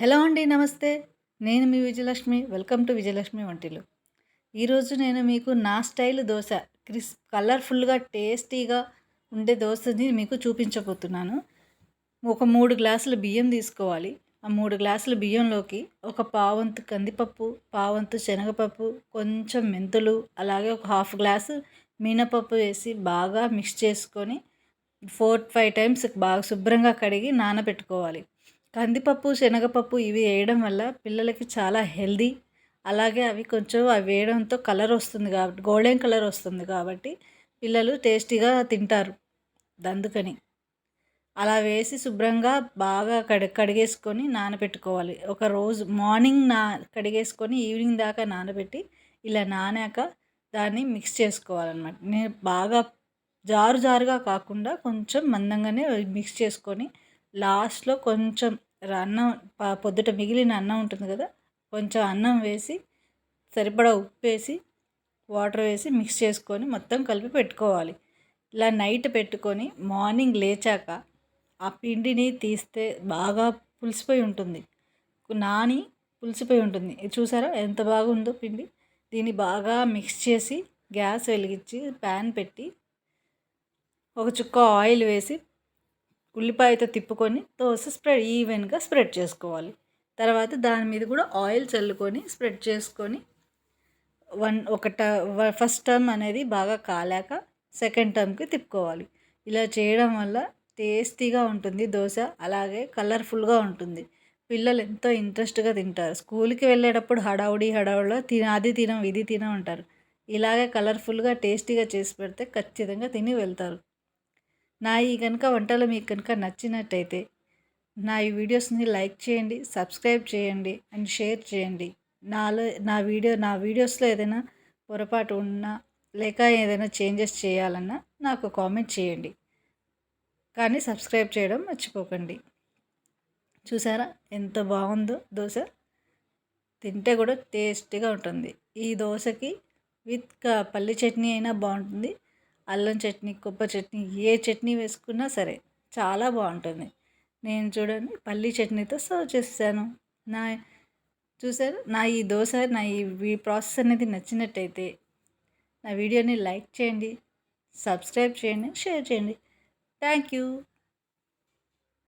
Hello అండి నమస్తే. నేను మీ విజయలక్ష్మి వెల్కమ్ టు విజయలక్ష్మి వంటిలు. ఈరోజు నేను మీకు నా స్టైల్ దోశ క్రిస్ కలర్ఫుల్గా టేస్టీగా ఉండే దోశని మీకు చూపించబోతున్నాను. ఒక మూడు గ్లాసుల బియ్యం తీసుకోవాలి. ఆ మూడు గ్లాసుల బియ్యంలోకి ఒక పావంతు కందిపప్పు పావంతు శనగపప్పు కొంచెం మెంతులు అలాగే ఒక హాఫ్ గ్లాసు మినపప్పు వేసి బాగా మిక్స్ చేసుకొని ఫోర్ ఫైవ్ టైమ్స్ బాగా శుభ్రంగా కడిగి నానబెట్టుకోవాలి. కందిపప్పు శనగపప్పు ఇవి వేయడం వల్ల పిల్లలకి చాలా హెల్దీ. అలాగే అవి కొంచెం అవి వేయడంతో కలర్ వస్తుంది కాబట్టి గోల్డెన్ కలర్ వస్తుంది కాబట్టి పిల్లలు టేస్టీగా తింటారు. అందుకని అలా వేసి శుభ్రంగా బాగా కడి కడిగేసుకొని నానబెట్టుకోవాలి ఒక రోజు మార్నింగ్ నా కడిగేసుకొని ఈవినింగ్ దాకా నానబెట్టి ఇలా నానాక దాన్ని మిక్స్ చేసుకోవాలన్నమాట. నేను బాగా జారు జారుగా కాకుండా కొంచెం మందంగానే మిక్స్ చేసుకొని లాస్ట్లో కొంచెం అన్నం పొద్దుట మిగిలిన అన్నం ఉంటుంది కదా కొంచెం అన్నం వేసి సరిపడా ఉప్పు వేసి వాటర్ వేసి మిక్స్ చేసుకొని మొత్తం కలిపి పెట్టుకోవాలి. ఇలా నైట్ పెట్టుకొని మార్నింగ్ లేచాక ఆ పిండిని తీస్తే బాగా పులిసిపోయి ఉంటుంది. నాని పులిసిపోయి ఉంటుంది. చూసారా? ఎంత బాగుందో పిండి. దీన్ని బాగా మిక్స్ చేసి గ్యాస్ వెలిగించి ప్యాన్ పెట్టి ఒక చుక్క ఆయిల్ వేసి ఉల్లిపాయతో తిప్పుకొని దోశ స్ప్రెడ్ ఈవెన్గా స్ప్రెడ్ చేసుకోవాలి. తర్వాత దాని మీద కూడా ఆయిల్ చల్లుకొని స్ప్రెడ్ చేసుకొని వన్ ఒక ఫస్ట్ టర్మ్ అనేది బాగా కాలాక సెకండ్ టర్మ్కి తిప్పుకోవాలి. ఇలా చేయడం వల్ల టేస్టీగా ఉంటుంది దోశ అలాగే కలర్ఫుల్గా ఉంటుంది. పిల్లలు ఎంతో ఇంట్రెస్ట్గా తింటారు. స్కూల్కి వెళ్ళేటప్పుడు హడావుడి హడావుడిలో తిన అది తినం ఇది తినం అంటారు. ఇలాగే కలర్ఫుల్గా టేస్టీగా చేసి పెడితే ఖచ్చితంగా తిని వెళ్తారు. నా ఈ కనుక వంటలు మీకు కనుక నచ్చినట్టయితే నా ఈ వీడియోస్ని లైక్ చేయండి సబ్స్క్రైబ్ చేయండి అండ్ షేర్ చేయండి. నాలో నా వీడియో నా వీడియోస్లో ఏదైనా పొరపాటు ఉన్నా లేక ఏదైనా చేంజెస్ చేయాలన్నా నాకు కామెంట్ చేయండి. కానీ సబ్స్క్రైబ్ చేయడం మర్చిపోకండి. చూసారా? ఎంత బాగుందో దోశ. తింటే కూడా టేస్టీగా ఉంటుంది. ఈ దోశకి విత్ పల్లి చట్నీ అయినా బాగుంటుంది. అల్లం చట్నీ కొబ్బరి చట్నీ ఏ చట్నీ వేసుకున్నా సరే చాలా బాగుంటుంది. నేను చూడండి పల్లీ చట్నీతో సర్వ్ చేస్తాను నా చూసారు నా ఈ దోశ నా ఈ ప్రాసెస్ అనేది నచ్చినట్టయితే నా వీడియోని లైక్ చేయండి సబ్స్క్రైబ్ చేయండి షేర్ చేయండి. Thank you.